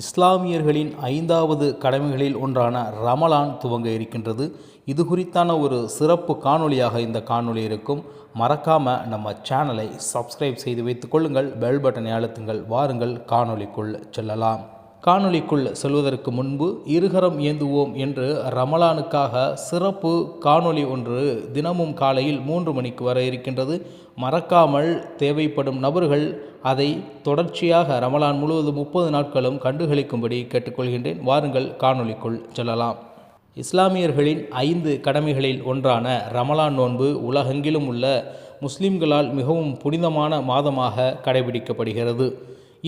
இஸ்லாமியர்களின் ஐந்தாவது கடமைகளில் ஒன்றான ரமலான் துவங்க இருக்கின்றது. இது குறித்தான ஒரு சிறப்பு காணொளியாக இந்த காணொளி இருக்கும். மறக்காமல் நம்ம சேனலை சப்ஸ்கிரைப் செய்து வைத்துக் கொள்ளுங்கள். பெல் பட்டனை அழுத்துங்கள். வாருங்கள். காணொளிக்குள் செல்லலாம். காணொளிக்குள் செல்வதற்கு முன்பு இருகரம் ஏந்துவோம் என்று ரமலானுக்காக சிறப்பு காணொளி ஒன்று தினமும் காலையில் மூன்று மணிக்கு வர இருக்கின்றது. மறக்காமல் தேவைப்படும் நபர்கள் அதை தொடர்ச்சியாக ரமலான் முழுவதும் முப்பது நாட்களும் கண்டுகளிக்கும்படி கேட்டுக்கொள்கின்றேன். வாருங்கள் காணொளிக்குள் செல்லலாம். இஸ்லாமியர்களின் ஐந்து கடமைகளில் ஒன்றான ரமலான் நோன்பு உலகெங்கிலும் உள்ள முஸ்லிம்களால் மிகவும் புனிதமான மாதமாக கடைபிடிக்கப்படுகிறது.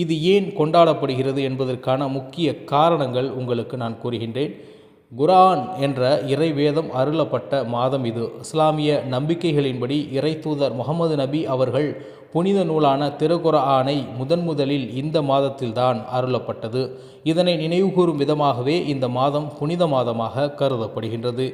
இது ஏன் கொண்டாடப்படுகிறது என்பதற்கான முக்கிய காரணங்கள் உங்களுக்கு நான் கூறுகின்றேன். குரான் என்ற இறைவேதம் அருளப்பட்ட மாதம் இது. இஸ்லாமிய நம்பிக்கைகளின்படி இறை தூதர் முகமது நபி அவர்கள் புனித நூலான திருக்குர்ஆனை முதன் முதலில் இந்த மாதத்தில்தான் அருளப்பட்டது. இதனை நினைவுகூரும் விதமாகவே இந்த மாதம் புனித மாதமாக கருதப்படுகின்றது.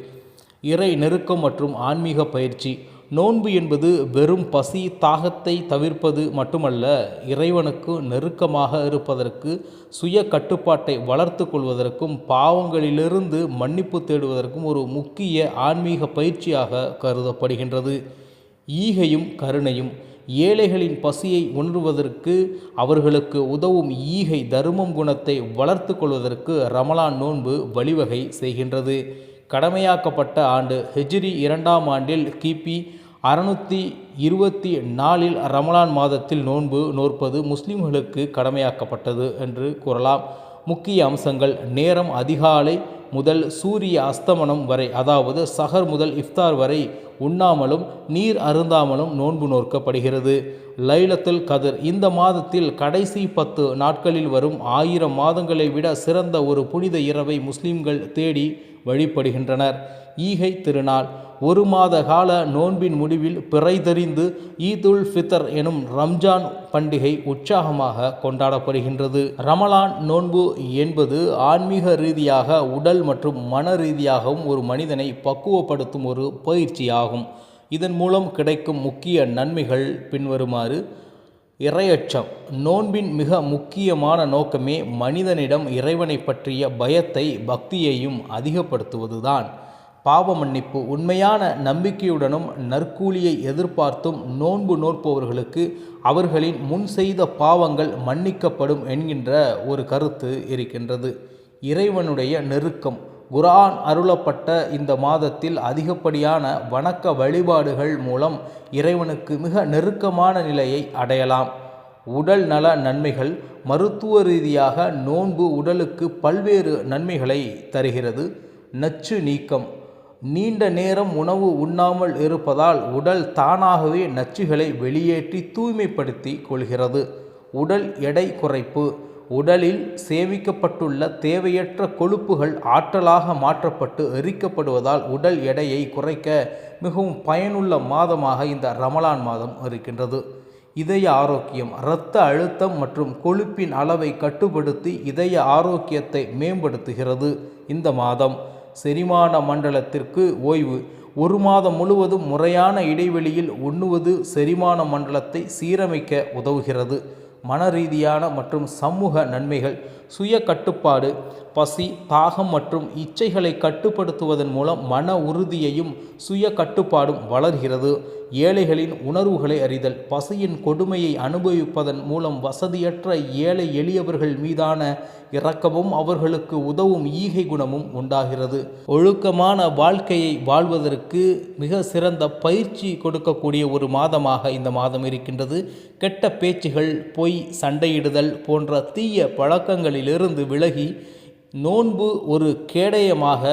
இறை நெருக்கம் மற்றும் ஆன்மீக பயிற்சி நோன்பு என்பது வெறும் பசி தாகத்தை தவிர்ப்பது மட்டுமல்ல இறைவனுக்கு நெருக்கமாக இருப்பதற்கு சுய கட்டுப்பாட்டை வளர்த்து கொள்வதற்கும் பாவங்களிலிருந்து மன்னிப்பு தேடுவதற்கும் ஒரு முக்கிய ஆன்மீக பயிற்சியாக கருதப்படுகின்றது. ஈகையும் கருணையும் ஏழைகளின் பசியை உணர்வதற்கு அவர்களுக்கு உதவும் ஈகை தருமம் குணத்தை வளர்த்து கொள்வதற்கு ரமலான் நோன்பு வழிவகை செய்கின்றது. கடமையாக்கப்பட்ட ஆண்டு ஹெஜ்ரி இரண்டாம் ஆண்டில் கிபி அறுநூற்றி இருபத்தி நாலில் ரமலான் மாதத்தில் நோன்பு நோற்பது முஸ்லிம்களுக்கு கடமையாக்கப்பட்டது என்று கூறலாம். முக்கிய அம்சங்கள் நேரம் அதிகாலை முதல் சூரிய அஸ்தமனம் வரை அதாவது சஹர் முதல் இஃப்தார் வரை உண்ணாமலும் நீர் அருந்தாமலும் நோன்பு நோக்கப்படுகிறது லைலத்துல் கதிர் இந்த மாதத்தில் கடைசி பத்து நாட்களில் வரும் ஆயிரம் மாதங்களை விட சிறந்த ஒரு புனித இரவை முஸ்லிம்கள் தேடி வழிபடுகின்றனர். ஈகை திருநாள் ஒரு மாத கால நோன்பின் முடிவில் பிறை தெரிந்து ஈதுல் ஃபித்தர் எனும் ரம்ஜான் பண்டிகை உற்சாகமாக கொண்டாடப்படுகின்றது. ரமலான் நோன்பு என்பது ஆன்மீக ரீதியாக உடல் மற்றும் மன ரீதியாகவும் ஒரு மனிதனை பக்குவப்படுத்தும் ஒரு பயிற்சியாகும். இதன் மூலம் கிடைக்கும் முக்கிய நன்மைகள் பின்வருமாறு இரையச்சம். நோன்பின் மிக முக்கியமான நோக்கமே மனிதனிடம் இறைவனை பற்றிய பயத்தை பக்தியையும் அதிகப்படுத்துவதுதான். பாவ மன்னிப்பு. உண்மையான நம்பிக்கையுடனும் நற்கூலியை எதிர்பார்த்தும் நோன்பு நோற்பவர்களுக்கு அவர்களின் முன் செய்த பாவங்கள் மன்னிக்கப்படும் என்கின்ற ஒரு கருத்து இருக்கின்றது. இறைவனுடைய நெருக்கம். குரான் அருளப்பட்ட இந்த மாதத்தில் அதிகப்படியான வணக்க வழிபாடுகள் மூலம் இறைவனுக்கு மிக நெருக்கமான நிலையை அடையலாம். உடல் நல நன்மைகள் மருத்துவ ரீதியாக நோன்பு உடலுக்கு பல்வேறு நன்மைகளை தருகிறது. நச்சு நீக்கம். நீண்ட நேரம் உணவு உண்ணாமல் இருப்பதால் உடல் தானாகவே நச்சுகளை வெளியேற்றி தூய்மைப்படுத்தி கொள்கிறது. உடல் எடை குறைப்பு. உடலில் சேமிக்கப்பட்டுள்ள தேவையற்ற கொழுப்புகள் ஆற்றலாக மாற்றப்பட்டு எரிக்கப்படுவதால் உடல் எடையை குறைக்க மிகவும் பயனுள்ள மாதமாக இந்த ரமலான் மாதம் இருக்கின்றது. இதய ஆரோக்கியம் இரத்த அழுத்தம் மற்றும் கொழுப்பின் அளவை கட்டுப்படுத்தி இதய ஆரோக்கியத்தை மேம்படுத்துகிறது இந்த மாதம். செரிமான மண்டலத்திற்கு ஓய்வு. ஒரு மாதம் முழுவதும் முறையான இடைவெளியில் உண்ணுவது செரிமான மண்டலத்தை சீரமைக்க உதவுகிறது. மன ரீதியான மற்றும் சமூக நன்மைகள் சுய கட்டுப்பாடு பசி தாகம் மற்றும் இச்சைகளை கட்டுப்படுத்துவதன் மூலம் மன உறுதியையும் சுய கட்டுப்பாடும் வளர்கிறது. ஏழைகளின் உணர்வுகளை அறிதல் பசியின் கொடுமையை அனுபவிப்பதன் மூலம் வசதியற்ற ஏழை எளியவர்கள் மீதான இரக்கமும் அவர்களுக்கு உதவும் ஈகை குணமும் உண்டாகிறது. ஒழுக்கமான வாழ்க்கையை வாழ்வதற்கு மிக சிறந்த பயிற்சி கொடுக்கக்கூடிய ஒரு மாதமாக இந்த மாதம் இருக்கின்றது. கெட்ட பேச்சுகள் பொய் சண்டையிடுதல் போன்ற தீய பழக்கங்களில் அதிலிருந்து விலகி நோன்பு ஒரு கேடயமாக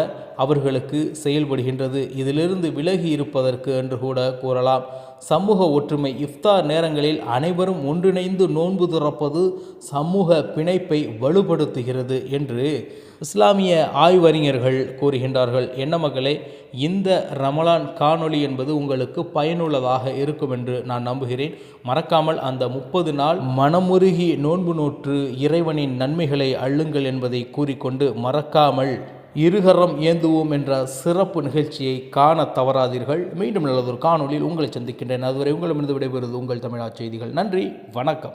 அவர்களுக்கு செயல்படுகின்றது. இதிலிருந்து விலகி இருப்பதற்கு என்று கூட கூறலாம். சமூக ஒற்றுமை இஃப்தார் நேரங்களில் அனைவரும் ஒன்றிணைந்து நோன்பு துறப்பது சமூக பிணைப்பை வலுப்படுத்துகிறது என்று இஸ்லாமிய ஆய்வறிஞர்கள் கூறுகின்றார்கள். என்ன மகளே இந்த ரமலான் காணொளி என்பது உங்களுக்கு பயனுள்ளதாக இருக்கும் என்று நான் நம்புகிறேன். மறக்காமல் அந்த முப்பது நாள் மனமுருகி நோன்பு நோற்று இறைவனின் நன்மைகளை அள்ளுங்கள் என்பதை கூறிக்கொண்டு மறக்காமல் இருகரம் ஏந்துவோம் என்ற சிறப்பு நிகழ்ச்சியை காண தவறாதீர்கள். மீண்டும் நல்லதொரு காணொளியில் உங்களை சந்திக்கின்றேன். அதுவரை உங்களிடமிருந்து விடைபெறுவது உங்கள் தமிழா செய்திகள். நன்றி. வணக்கம்.